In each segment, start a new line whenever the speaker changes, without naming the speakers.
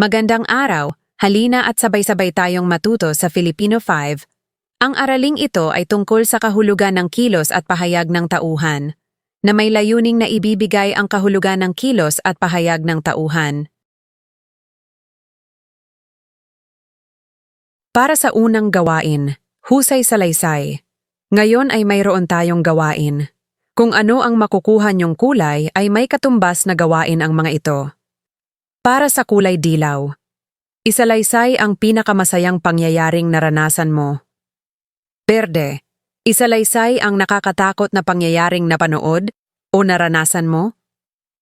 Magandang araw, halina at sabay-sabay tayong matuto sa Filipino 5. Ang araling ito ay tungkol sa kahulugan ng kilos at pahayag ng tauhan, na may layuning na ibibigay ang kahulugan ng kilos at pahayag ng tauhan. Para sa unang gawain, husay salaysay. Ngayon ay mayroon tayong gawain. Kung ano ang makukuha niyong kulay ay may katumbas na gawain ang mga ito. Para sa kulay dilaw. Isalaysay ang pinakamasayang pangyayaring naranasan mo. Berde. Isalaysay ang nakakatakot na pangyayaring napanood o naranasan mo.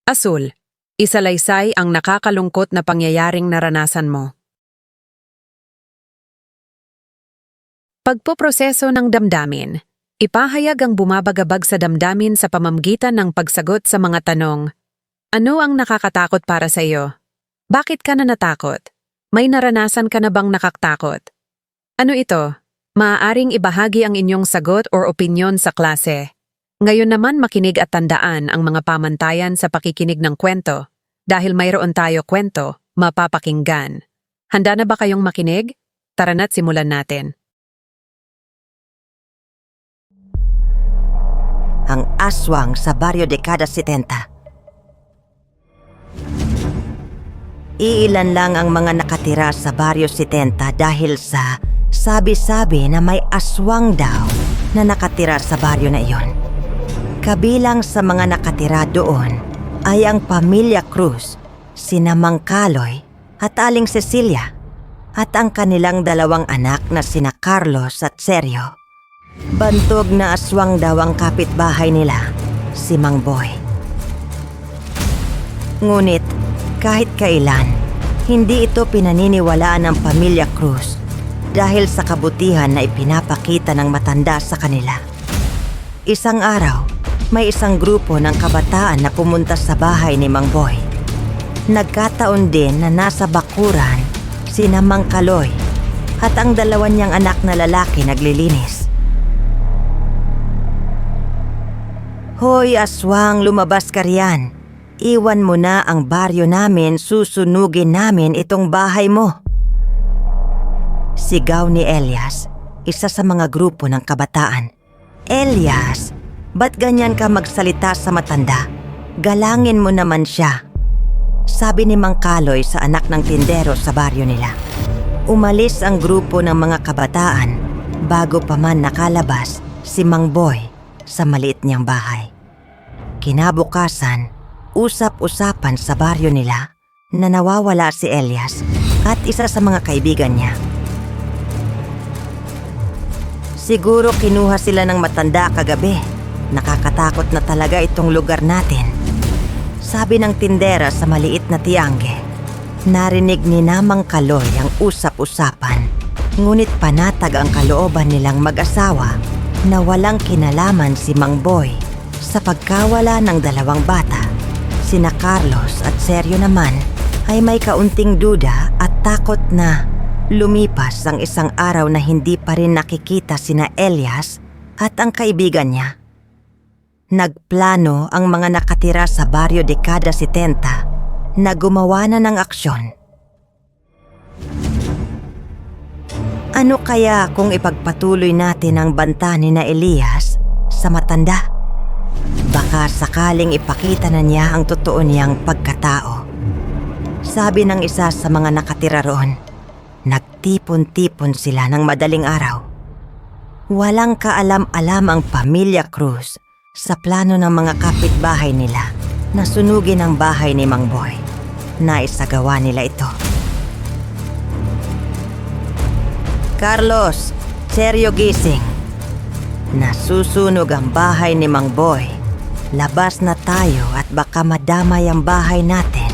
Asul. Isalaysay ang nakakalungkot na pangyayaring naranasan mo. Pagpoproseso ng damdamin. Ipahayag ang bumabagabag sa damdamin sa pamamagitan ng pagsagot sa mga tanong. Ano ang nakakatakot para sa iyo? Bakit ka na natakot? May naranasan ka na bang nakaktakot? Ano ito? Maaaring ibahagi ang inyong sagot or opinyon sa klase. Ngayon naman makinig at tandaan ang mga pamantayan sa pakikinig ng kwento. Dahil mayroon tayo kwento, mapapakinggan. Handa na ba kayong makinig? Tara na't simulan natin.
ang aswang sa baryo dekada 70. Iilan lang ang mga nakatira sa baryo 70 dahil sa sabi-sabi na may aswang daw na nakatira sa baryo na iyon. Kabilang sa mga nakatira doon ay ang pamilya Cruz, sina Mang Kaloy at Aling Cecilia at ang kanilang dalawang anak na sina Carlos at Sergio. Bantog na aswang daw ang kapitbahay nila, si Mang Boy. Ngunit kahit kailan, hindi ito pinaniniwalaan ng pamilya Cruz dahil sa kabutihan na ipinapakita ng matanda sa kanila. Isang araw, may isang grupo ng kabataan na pumunta sa bahay ni Mang Boy. Nagkataon din na nasa bakuran sina Mang Kaloy at ang dalawa niyang anak na lalaki naglilinis. Hoy aswang, lumabas ka riyan. Iwan mo na ang baryo namin, susunugin namin itong bahay mo. Sigaw ni Elias, isa sa mga grupo ng kabataan. Elias, ba't ganyan ka magsalita sa matanda? Galangin mo naman siya. Sabi ni Mang Kaloy sa anak ng tindero sa baryo nila. Umalis ang grupo ng mga kabataan bago pa man nakalabas si Mang Boy sa maliit niyang bahay. Kinabukasan, usap-usapan sa baryo nila na nawawala si Elias at isa sa mga kaibigan niya. Siguro kinuha sila ng matanda kagabi. Nakakatakot na talaga itong lugar natin. Sabi ng tindera sa maliit na tiangge. Narinig ni Namang Kaloy ang usap-usapan. Ngunit panatag ang kalooban nilang mag-asawa na walang kinalaman si Mang Boy sa pagkawala ng dalawang bata. Sina Carlos at Sergio naman ay may kaunting duda at takot na lumipas ang isang araw na hindi pa rin nakikita sina Elias at ang kaibigan niya. Nagplano ang mga nakatira sa baryo dekada 70 na gumawa na ng aksyon. Ano kaya kung ipagpatuloy natin ang banta ni na Elias sa matanda? Baka sakaling ipakita na niya ang totoo niyang pagkatao. Sabi ng isa sa mga nakatira roon, nagtipon-tipon sila ng madaling araw. Walang kaalam-alam ang pamilya Cruz sa plano ng mga kapitbahay nila na sunugin ang bahay ni Mang Boy. Naisagawa nila ito. Carlos, Sergio gising. Nasusunog ang bahay ni Mang Boy. Labas na tayo at baka madamay ang bahay natin.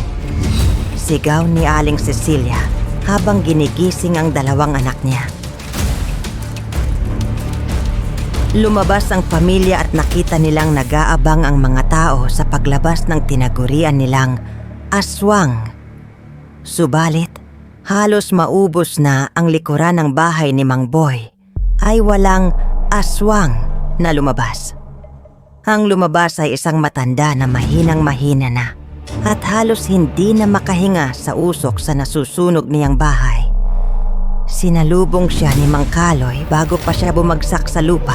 Sigaw ni Aling Cecilia habang ginigising ang dalawang anak niya. Lumabas ang pamilya at nakita nilang nag-aabang ang mga tao sa paglabas ng tinagurian nilang aswang. Subalit, halos maubos na ang likuran ng bahay ni Mang Boy ay walang aswang na lumabas. Ang lumabas ay isang matanda na mahinang mahina na at halos hindi na makahinga sa usok sa nasusunog niyang bahay. Sinalubong siya ni Mang Kaloy bago pa siya bumagsak sa lupa.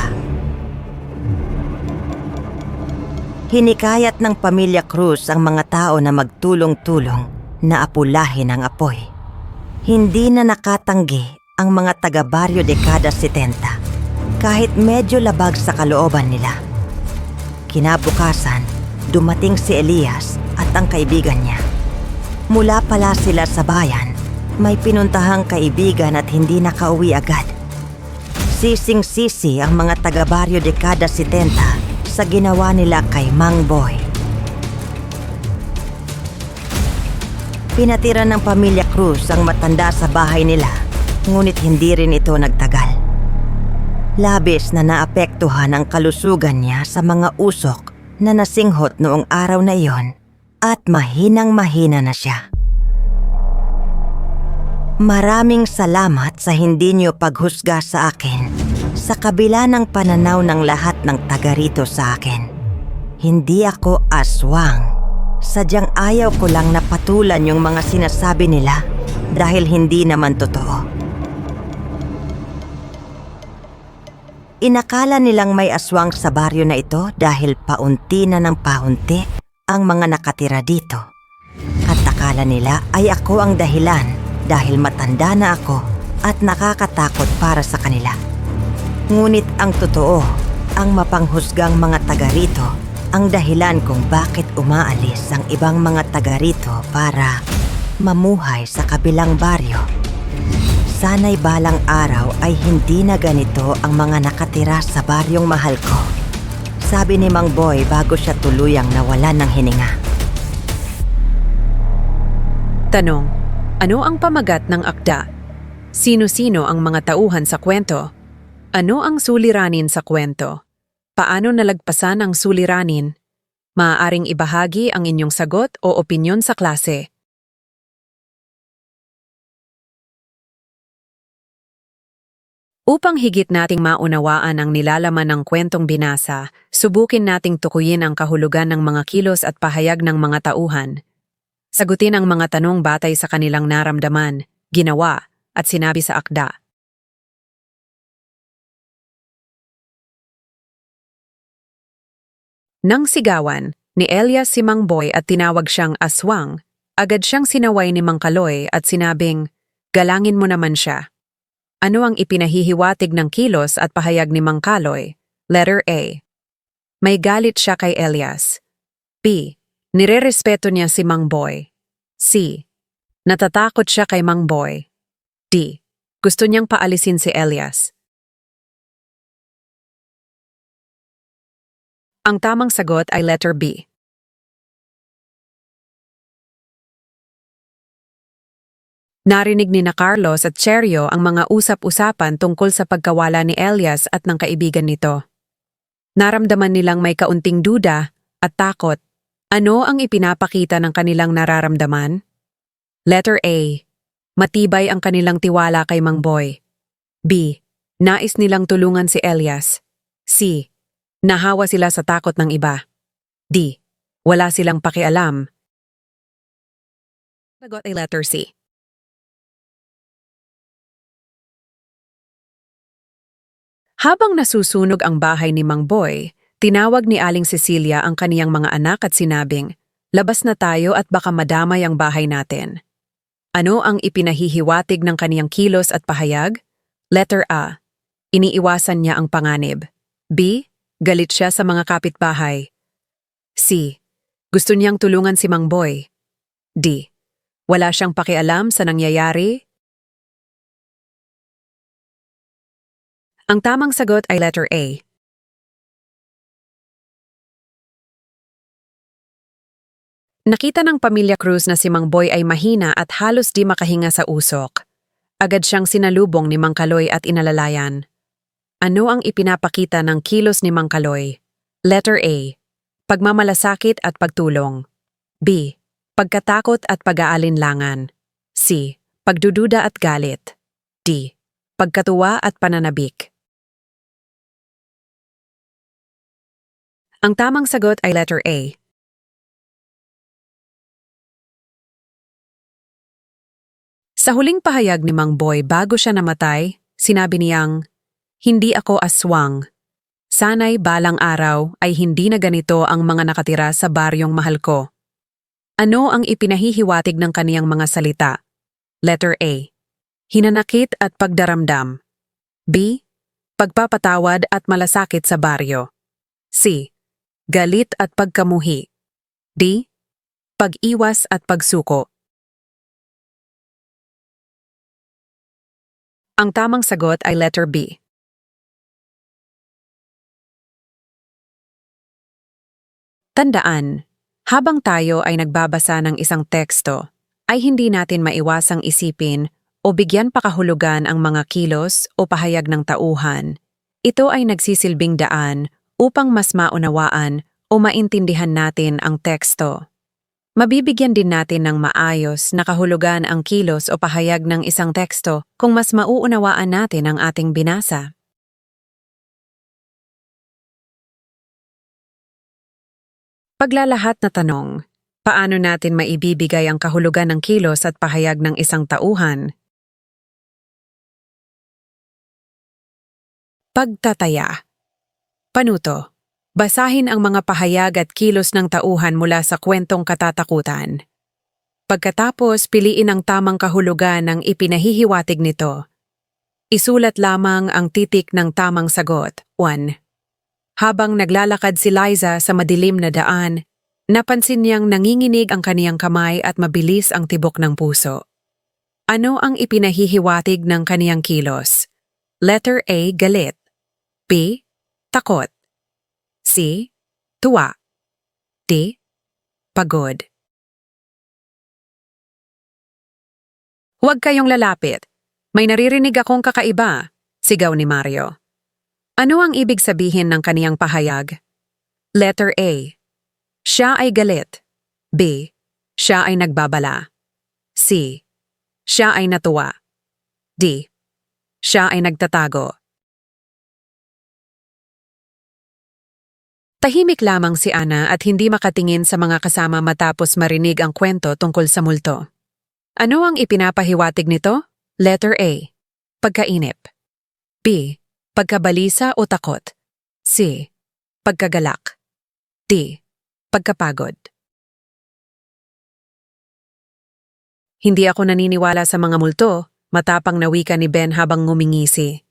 Hinikayat ng pamilya Cruz ang mga tao na magtulong-tulong na apulahin ang apoy. Hindi na nakatanggi ang mga taga Barrio de Cada 70 kahit medyo labag sa kalooban nila. Kinabukasan, dumating si Elias at ang kaibigan niya. Mula pala sila sa bayan, may pinuntahang kaibigan at hindi nakauwi agad. Sising-sisi ang mga taga Barrio de Cada 70 sa ginawa nila kay Mang Boy. Pinatira ng pamilya Cruz ang matanda sa bahay nila, ngunit hindi rin ito nagtagal. Labis na naapektuhan ang kalusugan niya sa mga usok na nasinghot noong araw na iyon at mahinang mahina na siya. Maraming salamat sa hindi niyo paghusga sa akin sa kabila ng pananaw ng lahat ng taga rito sa akin. Hindi ako aswang. Sadyang ayaw ko lang na patulan yung mga sinasabi nila dahil hindi naman totoo. Inakala nilang may aswang sa baryo na ito dahil paunti na ng paunti ang mga nakatira dito. At akala nila ay ako ang dahilan dahil matanda na ako at nakakatakot para sa kanila. Ngunit ang totoo, ang mapanghusgang mga taga rito ang dahilan kung bakit umaalis ang ibang mga taga rito para mamuhay sa kabilang baryo. Sana'y balang araw ay hindi na ganito ang mga nakatira sa baryong mahal ko. Sabi ni Mang Boy bago siya tuluyang nawala ng hininga.
Tanong, ano ang pamagat ng akda? Sino-sino ang mga tauhan sa kwento? Ano ang suliranin sa kwento? Paano nalagpasan ang suliranin? Maaaring ibahagi ang inyong sagot o opinyon sa klase. Upang higit nating maunawaan ang nilalaman ng kwentong binasa, subukin nating tukuyin ang kahulugan ng mga kilos at pahayag ng mga tauhan. Sagutin ang mga tanong batay sa kanilang naramdaman, ginawa, at sinabi sa akda. Nang sigawan, ni Elias si Mang Boy at tinawag siyang aswang, agad siyang sinaway ni Mang Kaloy at sinabing, galangin mo naman siya. Ano ang ipinahihiwatig ng kilos at pahayag ni Mang Kaloy? Letter A. May galit siya kay Elias. B. Nirerespeto niya si Mang Boy. C. Natatakot siya kay Mang Boy. D. Gusto niyang paalisin si Elias. Ang tamang sagot ay letter B. Narinig ni na Carlos at Cherio ang mga usap-usapan tungkol sa pagkawala ni Elias at ng kaibigan nito. Naramdaman nilang may kaunting duda at takot. Ano ang ipinapakita ng kanilang nararamdaman? Letter A. Matibay ang kanilang tiwala kay Mang Boy. B. Nais nilang tulungan si Elias. C. Nahawa sila sa takot ng iba. D. Wala silang pakialam. Sagot ay letter C. Habang nasusunog ang bahay ni Mang Boy, tinawag ni Aling Cecilia ang kaniyang mga anak at sinabing, Labas na tayo at baka madamay ang bahay natin. Ano ang ipinahihiwatig ng kaniyang kilos at pahayag? Letter A. Iniiwasan niya ang panganib. B. Galit siya sa mga kapitbahay. C. Gusto niyang tulungan si Mang Boy. D. Wala siyang pakialam sa nangyayari. Ang tamang sagot ay letter A. Nakita ng pamilya Cruz na si Mang Boy ay mahina at halos di makahinga sa usok. Agad siyang sinalubong ni Mang Kaloy at inalalayan. Ano ang ipinapakita ng kilos ni Mang Kaloy? Letter A. Pagmamalasakit at pagtulong. B. Pagkatakot at pag-aalinlangan. C. Pagdududa at galit. D. Pagkatuwa at pananabik. Ang tamang sagot ay letter A. Sa huling pahayag ni Mang Boy bago siya namatay, sinabi niyang, Hindi ako aswang. Sana'y balang araw ay hindi na ganito ang mga nakatira sa baryong mahal ko. Ano ang ipinahihiwatig ng kaniyang mga salita? Letter A. Hinanakit at pagdaramdam. B. Pagpapatawad at malasakit sa baryo. C. Galit at pagkamuhi. D. Pag-iwas at pagsuko. Ang tamang sagot ay letter B. Tandaan, habang tayo ay nagbabasa ng isang teksto, ay hindi natin maiwasang isipin o bigyan pakahulugan ang mga kilos o pahayag ng tauhan. Ito ay nagsisilbing daan upang mas maunawaan o maintindihan natin ang teksto. Mabibigyan din natin ng maayos na kahulugan ang kilos o pahayag ng isang teksto kung mas mauunawaan natin ang ating binasa. Paglalahat na tanong, paano natin maibibigay ang kahulugan ng kilos at pahayag ng isang tauhan? Pagtataya Panuto Basahin ang mga pahayag at kilos ng tauhan mula sa kwentong katatakutan. Pagkatapos, piliin ang tamang kahulugan ng ipinahihiwatig nito. Isulat lamang ang titik ng tamang sagot. 1. Habang naglalakad si Liza sa madilim na daan, napansin niyang nanginginig ang kaniyang kamay at mabilis ang tibok ng puso. Ano ang ipinahihiwatig ng kaniyang kilos? Letter A. Galit. B. Takot. C. Tuwa. D. Pagod. Huwag kayong lalapit. May naririnig akong kakaiba, sigaw ni Mario. Ano ang ibig sabihin ng kaniyang pahayag? Letter A. Siya ay galit. B. Siya ay nagbabala. C. Siya ay natuwa. D. Siya ay nagtatago. Tahimik lamang si Ana at hindi makatingin sa mga kasama matapos marinig ang kwento tungkol sa multo. Ano ang ipinapahiwatig nito? Letter A. Pagkainip. B. Pagkabalisa o takot. C. Pagkagalak. D. Pagkapagod. Hindi ako naniniwala sa mga multo, matapang na wika ni Ben habang ngumingisi.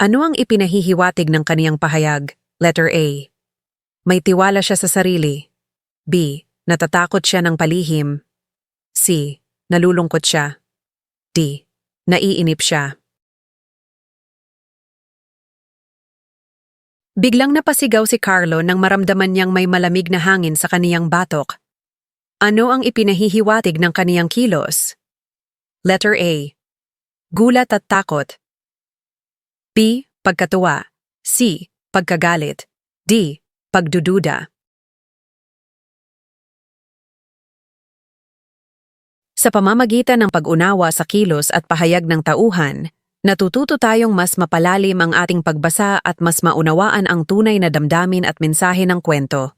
Ano ang ipinahihiwatig ng kaniyang pahayag? Letter A. May tiwala siya sa sarili. B. Natatakot siya ng palihim. C. Nalulungkot siya. D. Naiinip siya. Biglang napasigaw si Carlo nang maramdaman niyang may malamig na hangin sa kaniyang batok. Ano ang ipinahihiwatig ng kaniyang kilos? Letter A. Gulat at takot. B. Pagkatuwa. C. Pagkagalit. D pagdududa. Sa pamamagitan ng pag-unawa sa kilos at pahayag ng tauhan, natututo tayong mas mapalalim ang ating pagbasa at mas maunawaan ang tunay na damdamin at mensahe ng kwento.